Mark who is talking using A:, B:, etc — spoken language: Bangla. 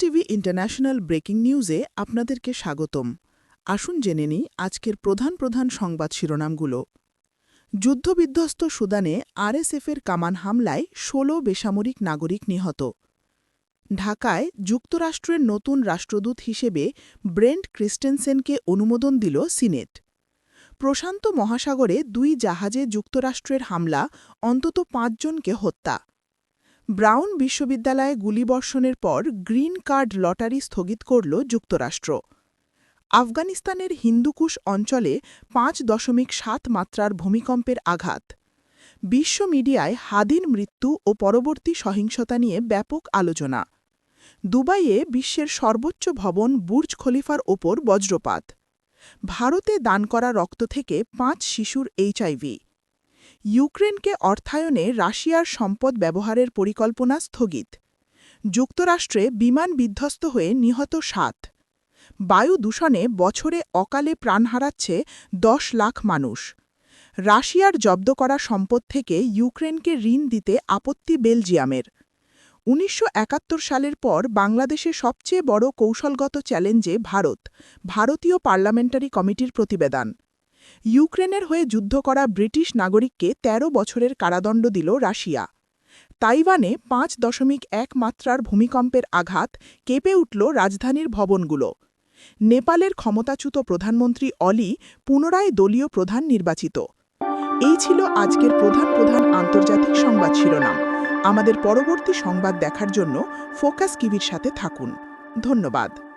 A: টিভি ইন্টারন্যাশনাল ব্রেকিং নিউজে আপনাদেরকে স্বাগতম। আসুন জেনে নিই আজকের প্রধান প্রধান সংবাদ শিরোনামগুলো। যুদ্ধবিধ্বস্ত সুদানে আরএসএফের কামান হামলায় ১৬ বেসামরিক নাগরিক নিহত। ঢাকায় যুক্তরাষ্ট্রের নতুন রাষ্ট্রদূত হিসেবে ব্রেন্ট ক্রিস্টেনসেনকে অনুমোদন দিল সিনেট। প্রশান্ত মহাসাগরে দুই জাহাজে যুক্তরাষ্ট্রের হামলা, অন্তত পাঁচজনকে হত্যা। ব্রাউন বিশ্ববিদ্যালয়ে গুলিবর্ষণের পর গ্রিন কার্ড লটারি স্থগিত করল যুক্তরাষ্ট্র। আফগানিস্তানের হিন্দুকুশ অঞ্চলে পাঁচ দশমিক সাত মাত্রার ভূমিকম্পের আঘাত। বিশ্ব মিডিয়ায় হাদির মৃত্যু ও পরবর্তী সহিংসতা নিয়ে ব্যাপক আলোচনা। দুবাইয়ে বিশ্বের সর্বোচ্চ ভবন বুর্জ খলিফার ওপর বজ্রপাত। ভারতে দান করা রক্ত থেকে পাঁচ শিশুর এইচআইভি। ইউক্রেনকে অর্থায়নে রাশিয়ার সম্পদ ব্যবহারের পরিকল্পনা স্থগিত। যুক্তরাষ্ট্রে বিমান বিধ্বস্ত হয়ে নিহত সাত। বায়ু দূষণে বছরে অকালে প্রাণ হারাচ্ছে দশ লাখ মানুষ। রাশিয়ার জব্দ করা সম্পদ থেকে ইউক্রেনকে ঋণ দিতে আপত্তি বেলজিয়ামের। উনিশশো একাত্তর সালের পর বাংলাদেশে সবচেয়ে বড় কৌশলগত চ্যালেঞ্জে ভারত, ভারতীয় পার্লামেন্টারি কমিটির প্রতিবেদন। ইউক্রেনের হয়ে যুদ্ধ করা ব্রিটিশ নাগরিককে ১৩ বছরের কারাদণ্ড দিল রাশিয়া। তাইওয়ানে পাঁচ দশমিক এক মাত্রার ভূমিকম্পের আঘাত কেঁপে উঠল রাজধানীর ভবনগুলো। নেপালের ক্ষমতাচ্যুত প্রধানমন্ত্রী অলি পুনরায় দলীয় প্রধান নির্বাচিত। এই ছিল আজকের প্রধান প্রধান আন্তর্জাতিক সংবাদ শিরোনাম। আমাদের পরবর্তী সংবাদ দেখার জন্য ফোকাস কিভির সাথে থাকুন। ধন্যবাদ।